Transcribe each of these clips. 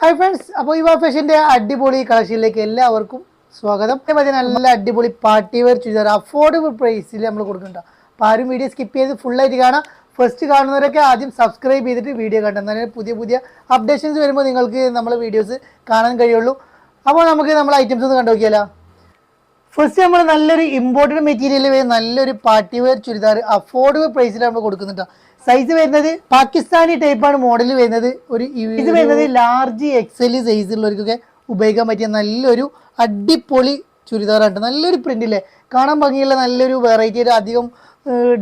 Hi friends അപ്പോൾ ഈ ഫാഷന്റെ അടിപൊളി കളക്ഷനിലേക്ക് എല്ലാവർക്കും സ്വാഗതം. അതേപോലെ നല്ല അടിപൊളി പാർട്ടി വെയർ ചുരിദാർ അഫോർഡബിൾ പ്രൈസിൽ നമ്മൾ കൊടുക്കുന്നുണ്ട്. അപ്പോൾ ആരും വീഡിയോ സ്കിപ്പ് ചെയ്ത് ഫുള്ളായിട്ട് കാണാം. ഫസ്റ്റ് കാണുന്നവരൊക്കെ ആദ്യം സബ്സ്ക്രൈബ് ചെയ്തിട്ട് വീഡിയോ കണ്ടാൽ തന്നെ പുതിയ പുതിയ അപ്ഡേഷൻസ് വരുമ്പോൾ നിങ്ങൾക്ക് നമ്മൾ വീഡിയോസ് കാണാൻ കഴിയുള്ളൂ. അപ്പോൾ നമുക്ക് നമ്മൾ ഐറ്റംസ് ഒന്ന് കണ്ടു നോക്കിയാലോ ഫസ്റ്റ് നമ്മൾ നല്ലൊരു ഇമ്പോർട്ടന്റ് മെറ്റീരിയൽ വരുന്ന നല്ലൊരു പാർട്ടി വെയർ ചുരിദാർ അഫോർഡബിൾ പ്രൈസിൽ നമ്മൾ കൊടുക്കുന്നുണ്ട് സൈസ് വരുന്നത് പാകിസ്ഥാനി ടൈപ്പാണ് മോഡൽ വരുന്നത്. ഒരു ഇത് വരുന്നത് ലാർജ് എക്സൽ സൈസ് ഉള്ളവർക്കൊക്കെ ഉപയോഗിക്കാൻ പറ്റിയ നല്ലൊരു അടിപൊളി ചുരിദാറാണ് നല്ലൊരു പ്രിന്റില്ലേ കാണാൻ ഭംഗിയുള്ള നല്ലൊരു വെറൈറ്റി ഒരു അധികം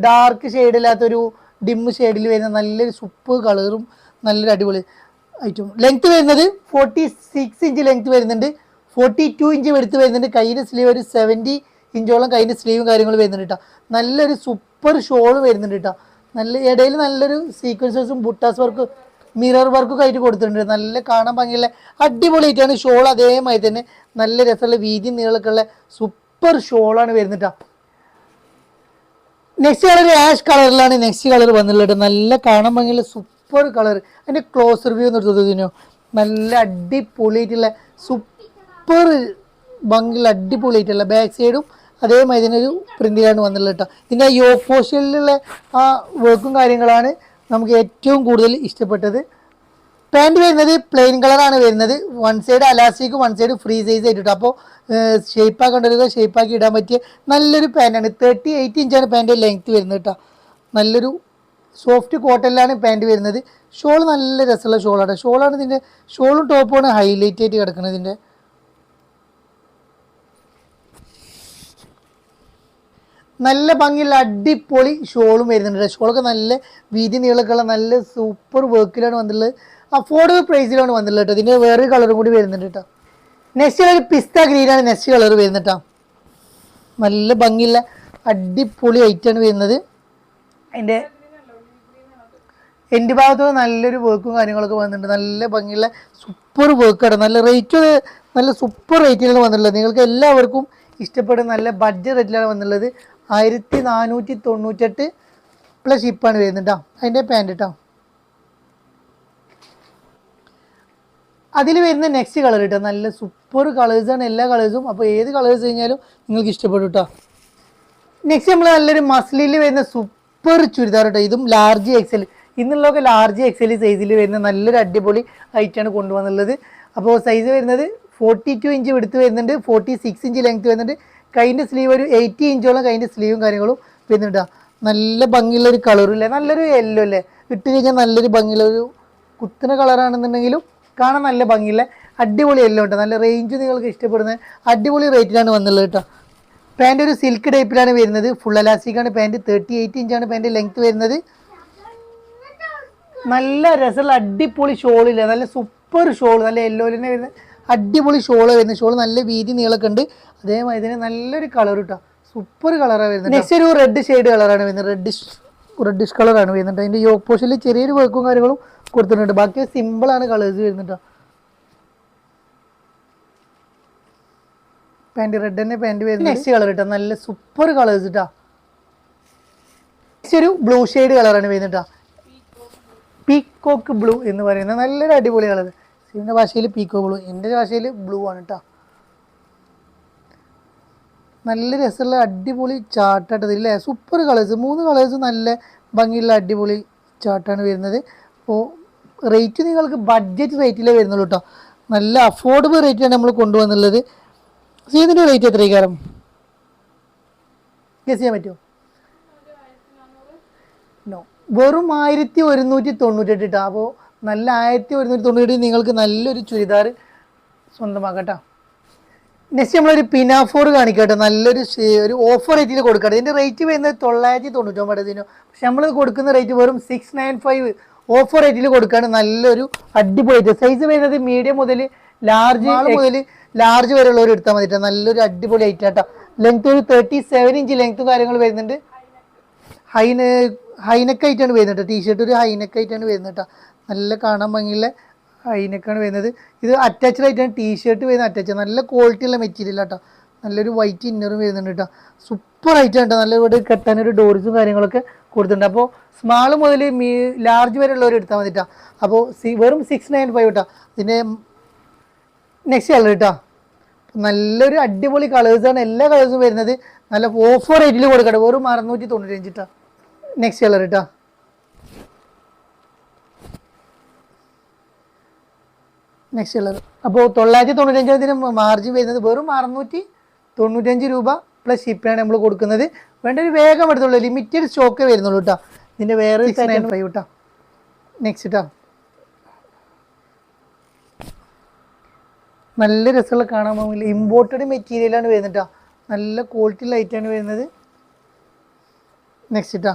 ഡാർക്ക് ഷെയ്ഡില്ലാത്തൊരു ഡിം ഷെയ്ഡിൽ വരുന്ന നല്ലൊരു സുപ്പ് കളറും നല്ലൊരു അടിപൊളി ഐറ്റം ലെങ്ത് വരുന്നത് ഫോർട്ടി സിക്സ് ഇഞ്ച് ലെങ്ത് വരുന്നുണ്ട്. ഫോർട്ടി ടു ഇഞ്ച് എടുത്ത് വരുന്നുണ്ട്. കയ്യിന്റെ സ്ലീവ് ഒരു സെവന്റി ഇഞ്ചോളം കയ്യിന്റെ സ്ലീവും കാര്യങ്ങളും വരുന്നുണ്ട് കേട്ടോ നല്ലൊരു സൂപ്പർ ഷോൾ വരുന്നുണ്ട് കേട്ടോ നല്ല ഇടയിൽ നല്ലൊരു സീക്വൻസസും ബുട്ടാസ് വർക്ക് മിറർ വർക്കൊക്കെ ആയിട്ട് കൊടുത്തിട്ടുണ്ട്. നല്ല കാണാൻ ഭംഗിയുള്ള അടിപൊളിയായിട്ടാണ് ഷോൾ അതേമാതിരി തന്നെ. നല്ല രസമുള്ള വീതി നീളക്കുള്ള സൂപ്പർ ഷോളാണ് വരുന്നത് നെക്സ്റ്റ് കളർ ആഷ് കളറിലാണ് നെക്സ്റ്റ് കളർ വന്നിട്ടുള്ളത് നല്ല കാണാൻ ഭംഗിയുള്ള സൂപ്പർ കളർ അതിന്റെ ക്ലോസ് റിവ്യൂ എന്ന് എടുത്തു നല്ല അടിപൊളിയായിട്ടുള്ള സൂപ്പർ ഭംഗിയുള്ള അടിപൊളിയായിട്ടുള്ള ബാക്ക് സൈഡും അതേമാതിരി തന്നെ ഒരു പ്രിന്റിലാണ് വന്നിട്ടുള്ളത് കേട്ടോ. ഇതിന്റെ യോ പോസ്റ്റലിലുള്ള ആ വർക്കും കാര്യങ്ങളാണ് നമുക്ക് ഏറ്റവും കൂടുതൽ ഇഷ്ടപ്പെട്ടത്. പാന്റ് വരുന്നത് പ്ലെയിൻ കളറാണ് വരുന്നത്. One side elastic one side free size ആയിട്ട് അപ്പോൾ ഷേപ്പ് ആക്കേണ്ടത് ഷേപ്പ് ആക്കി ഇടാൻ പറ്റിയ നല്ലൊരു പാന്റാണ് തേർട്ടി എയ്റ്റ് ഇഞ്ചാണ് പാന്റ് ലെങ്ത്ത് വരുന്നത് കേട്ടോ. നല്ലൊരു സോഫ്റ്റ് കോട്ടനിലാണ് പാന്റ് വരുന്നത്. ഷോൾ നല്ല രസമുള്ള ഷോളാണ് ഷോളാണ് ഇതിന്റെ ഷോളും ടോപ്പുമാണ് ഹൈലൈറ്റ് ആയിട്ട് കിടക്കുന്നത് ഇതിന്റെ നല്ല ഭംഗിയുള്ള അടിപൊളി ഷോളും വരുന്നുണ്ട് ഷോളൊക്കെ നല്ല വീതി നീളമൊക്കെ ഉള്ള നല്ല സൂപ്പർ വർക്കിലാണ് വന്നിട്ടുള്ളത്. അഫോർഡബിൾ പ്രൈസിലാണ് വന്നിട്ടുള്ളത് കേട്ടോ ഇതിന്റെ വേറൊരു കളറും കൂടി വരുന്നുണ്ട് കേട്ടോ നെക്സ്റ്റ് കളർ പിസ്ത ഗ്രീനാണ് നെക്സ്റ്റ് കളർ വരുന്നത് നല്ല ഭംഗിയുള്ള അടിപൊളി ഐറ്റാണ് വരുന്നത്. അതിന്റെ എന്റെ ഭാഗത്ത് നല്ലൊരു വർക്കും കാര്യങ്ങളൊക്കെ വന്നിട്ടുണ്ട്. നല്ല ഭംഗിയുള്ള സൂപ്പർ വർക്കാണ് നല്ല റേറ്റ് നല്ല സൂപ്പർ റേറ്റിലാണ് വന്നിട്ടുള്ളത്. നിങ്ങൾക്ക് എല്ലാവർക്കും ഇഷ്ടപ്പെടുന്ന നല്ല ബഡ്ജറ്റ് റേറ്റിലാണ് വന്നിട്ടുള്ളത്. ആയിരത്തി നാനൂറ്റി തൊണ്ണൂറ്റെട്ട് പ്ലസ് ഇപ്പാണ് വരുന്നത് കേട്ടോ അതിന്റെ പാന്റ് കേട്ടോ അതിൽ വരുന്ന നെക്സ്റ്റ് കളർ കേട്ടോ നല്ല സൂപ്പർ കളേഴ്സാണ് എല്ലാ കളേഴ്സും അപ്പോൾ ഏത് കളേഴ്സ് കഴിഞ്ഞാലും നിങ്ങൾക്ക് ഇഷ്ടപ്പെടും കേട്ടോ നെക്സ്റ്റ് നമ്മൾ നല്ലൊരു മസ്ലിയിൽ വരുന്ന സൂപ്പർ ചുരിദാർ കേട്ടോ ഇതും ലാർജ് എക്സൽ ഇന്നുള്ളതൊക്കെ ലാർജ് എക്സൽ സൈസിൽ വരുന്ന നല്ലൊരു അടിപൊളി ഹൈറ്റാണ് കൊണ്ടുവന്നുള്ളത് അപ്പോൾ സൈസ് വരുന്നത് ഫോർട്ടി ടു ഇഞ്ച് എടുത്ത് വരുന്നുണ്ട്. ഫോർട്ടി സിക്സ് ഇഞ്ച് ലെങ്ത് വരുന്നുണ്ട്. കൈന്റെ സ്ലീവ് ഒരു എയ്റ്റി ഇഞ്ചോളം കൈന്റെ സ്ലീവും കാര്യങ്ങളും വരുന്നുണ്ട്. നല്ല ഭംഗിയുള്ള ഒരു കളറും ഇല്ലേ? നല്ലൊരു യെല്ലോ അല്ലേ ഇട്ട് കഴിഞ്ഞാൽ നല്ലൊരു ഭംഗിയുള്ള ഒരു കുത്തുന്ന കളറാണെന്നുണ്ടെങ്കിലും കാണാൻ നല്ല ഭംഗിയുള്ള അടിപൊളി യെല്ലോ ഉണ്ട്. നല്ല റേഞ്ച് നിങ്ങൾക്ക് ഇഷ്ടപ്പെടുന്ന അടിപൊളി റേറ്റിലാണ് വന്നുള്ളത് കേട്ടോ. പാന്റ് ഒരു സിൽക്ക് ടൈപ്പിലാണ് വരുന്നത്. ഫുൾ അലാസ്റ്റിക്കാണ് പാന്റ് തേർട്ടി എയ്റ്റ് ഇഞ്ചാണ് പാന്റ് ലെങ്ത് വരുന്നത്. നല്ല രസമുള്ള അടിപൊളി ഷോളില്ല നല്ല സൂപ്പർ ഷോൾ നല്ല യെല്ലോലിനെ വരുന്ന അടിപൊളി ഷോൾ വരുന്നത് ഷോൾ നല്ല വീതി നീളൊക്കെ ഉണ്ട്. അതേമാതിരി തന്നെ നല്ലൊരു കളർ കിട്ടുക സൂപ്പർ കളറാണ് വരുന്നത് നെക്സ്റ്റ് ഒരു റെഡ് ഷെയ്ഡ് കളറാണ് വരുന്നത്. റെഡിഷ് റെഡിഷ് കളറാണ് വരുന്നത് അതിന്റെ യോക്ക് പോഷനിൽ ചെറിയൊരു വർക്കും കാര്യങ്ങളും കൊടുത്തിട്ടുണ്ട്. ബാക്കി സിമ്പിളാണ് കളേഴ്സ് വരുന്നത് പാന്റ് പാന്റ് റെഡ് തന്നെ പാന്റ് വരുന്നത്. നെക്സ്റ്റ് കളർ കിട്ടാം നല്ല സൂപ്പർ കളേഴ്സ് കിട്ടാ നെക്സ്റ്റ് ഒരു ബ്ലൂ ഷെയ്ഡ് കളറാണ് വരുന്നത് കേട്ടോ പീക്കോക്ക് ബ്ലൂ എന്ന് പറയുന്നത് നല്ലൊരു അടിപൊളി കളർ സിവിന്റെ ഭാഷയിൽ പീക്കോ ബ്ലൂ എന്റെ ഭാഷയിൽ ബ്ലൂ ആണ് കേട്ടോ നല്ല രസമുള്ള അടിപൊളി ചാർട്ടാട്ടത് ഇതില്ലേ സൂപ്പർ കളേഴ്സ് മൂന്ന് കളേഴ്സ് നല്ല ഭംഗിയുള്ള അടിപൊളി ചാട്ടാണ് വരുന്നത്. അപ്പോൾ റേറ്റ് നിങ്ങൾക്ക് ബഡ്ജറ്റ് റേറ്റിലേ വരുന്നുള്ളൂ കേട്ടോ നല്ല അഫോർഡബിൾ റേറ്റിലാണ് നമ്മൾ കൊണ്ടുവന്നുള്ളത്. ഇതിന്റെ റേറ്റ് എത്ര കാരം ഗസ് ചെയ്യാൻ പറ്റുമോ? നോ വെറും ആയിരത്തി ഒരുന്നൂറ്റി തൊണ്ണൂറ്റെട്ട് കേട്ടോ അപ്പോൾ നല്ല ആയിരത്തി ഒരുന്നൂറ്റി തൊണ്ണൂറ്റി നിങ്ങൾക്ക് നല്ലൊരു ചുരിദാർ സ്വന്തമാക്കട്ടോ. നെക്സ്റ്റ് നമ്മളൊരു പിനാഫോർ കാണിക്കട്ടെ. നല്ലൊരു ഒരു ഓഫർ റേറ്റിൽ കൊടുക്കട്ടെ ഇതിന്റെ റേറ്റ് വരുന്നത് തൊള്ളായിരത്തി തൊണ്ണൂറ്റൊമ്പത് ഇതിന്. പക്ഷെ നമ്മൾ കൊടുക്കുന്ന റേറ്റ് വെറും സിക്സ് നയൻ ഫൈവ് ഓഫർ റേറ്റിൽ കൊടുക്കുകയാണ് നല്ലൊരു അടിപൊളി സൈസ് വരുന്നത് മീഡിയം മുതൽ ലാർജ് മുതൽ ലാർജ് വരെയുള്ളവർ എടുത്താൽ മതി. നല്ലൊരു അടിപൊളി ഐറ്റം കേട്ടോ ലെങ്ത് ഒരു തേർട്ടി സെവൻ ഇഞ്ച് ലെങ്ത്തും കാര്യങ്ങൾ വരുന്നുണ്ട്. ഹൈന ഹൈനെക്കായിട്ടാണ് വരുന്നത് ടീഷർട്ട് ഒരു ഹൈനെക്കായിട്ടാണ് വരുന്നത് കേട്ടോ നല്ല കാണാൻ ഭംഗിയുള്ള അതിനൊക്കെയാണ് വരുന്നത്. ഇത് അറ്റാച്ച്ഡ് ആയിട്ടാണ് ടീഷർട്ട് വരുന്നത് അറ്റാച്ച് നല്ല ക്വാളിറ്റി ഉള്ള മെറ്റീരിയൽ കേട്ടോ നല്ലൊരു വൈറ്റ് ഇന്നറും വരുന്നുണ്ട് കേട്ടോ സൂപ്പർ ആയിട്ട് കേട്ടോ നല്ല ഇവിടെ കെട്ടാനൊരു ഡോർസും കാര്യങ്ങളൊക്കെ കൊടുത്തിട്ടുണ്ട്. അപ്പോൾ സ്മാൾ മുതൽ മീ ലാർജ് വരെ ഉള്ളവർ എടുത്താൽ മതി കേട്ടോ അപ്പോൾ സി വെറും സിക്സ് നയൻ ഫൈവ് കേട്ടോ ഇതിന്റെ നെക്സ്റ്റ് കളർ കേട്ടോ നല്ലൊരു അടിപൊളി കളേഴ്സാണ് എല്ലാ കളേഴ്സും വരുന്നത്. നല്ല ഓഫർ റേറ്റിൽ കൊടുക്കട്ടെ. വെറും അറുന്നൂറ്റി തൊണ്ണൂറ്റഞ്ച് കേട്ടോ നെക്സ്റ്റ് കളർ കേട്ടോ നെക്സ്റ്റ് കളർ അപ്പോൾ തൊള്ളായിരത്തി തൊണ്ണൂറ്റഞ്ചിന് മാർജിൻ വരുന്നത് വെറും അറുന്നൂറ്റി തൊണ്ണൂറ്റഞ്ച് രൂപ പ്ലസ് ഷിപ്പിനാണ് നമ്മൾ കൊടുക്കുന്നത്. വേണ്ട ഒരു വേഗം എടുത്തുള്ളൂ ലിമിറ്റഡ് സ്റ്റോക്കേ വരുന്നുള്ളൂ കേട്ടോ ഇതിന്റെ വേറെ ഫൈവ് കേട്ടോ നെക്സ്റ്റ് കേട്ടോ നല്ല രസമുള്ള കാണാൻ പോകുന്നില്ല ഇമ്പോർട്ടഡ് മെറ്റീരിയലാണ് വരുന്നത് കേട്ടോ നല്ല ക്വാളിറ്റി ലൈറ്റാണ് വരുന്നത്. നെക്സ്റ്റ് കേട്ടോ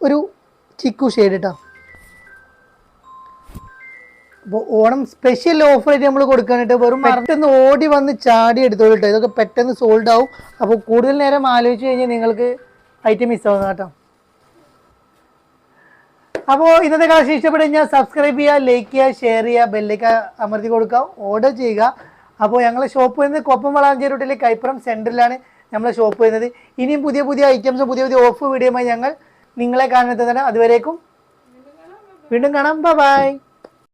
ഒരു ചിക്കു ഷെയ്ഡ് കേട്ടോ അപ്പോൾ ഓണം സ്പെഷ്യൽ ഓഫർ ആയിട്ട് നമ്മൾ കൊടുക്കാനായിട്ട് വെറും പെട്ടെന്ന് ഓടി വന്ന് ചാടി എടുത്തോളൂ കേട്ടോ ഇതൊക്കെ പെട്ടെന്ന് സോൾഡ് ആവും. അപ്പോൾ കൂടുതൽ നേരം ആലോചിച്ച് കഴിഞ്ഞാൽ നിങ്ങൾക്ക് ഐറ്റം മിസ് മിസ്സാവുന്ന കേട്ടോ അപ്പോൾ ഇന്നത്തെ കളക്ഷൻ ഇഷ്ടപ്പെട്ട് കഴിഞ്ഞാൽ സബ്സ്ക്രൈബ് ചെയ്യുക ലൈക്ക് ചെയ്യുക ഷെയർ ചെയ്യുക ബെല്ലേക്ക് അമർത്തി കൊടുക്കുക ഓർഡർ ചെയ്യുക. അപ്പോൾ ഞങ്ങളെ ഷോപ്പ് വരുന്നത് കൊപ്പം വളാഞ്ചേരി റൂട്ടിലെ കൈപ്പുറം സെന്ററിലാണ് നമ്മളെ ഷോപ്പ് വരുന്നത്. ഇനിയും പുതിയ പുതിയ ഐറ്റംസും പുതിയ പുതിയ ഓഫ് വീഡിയോയുമായി ഞങ്ങൾ നിങ്ങളെ കാണുന്നത് തന്നെ അതുവരേക്കും. വീണ്ടും കാണാം. ബൈ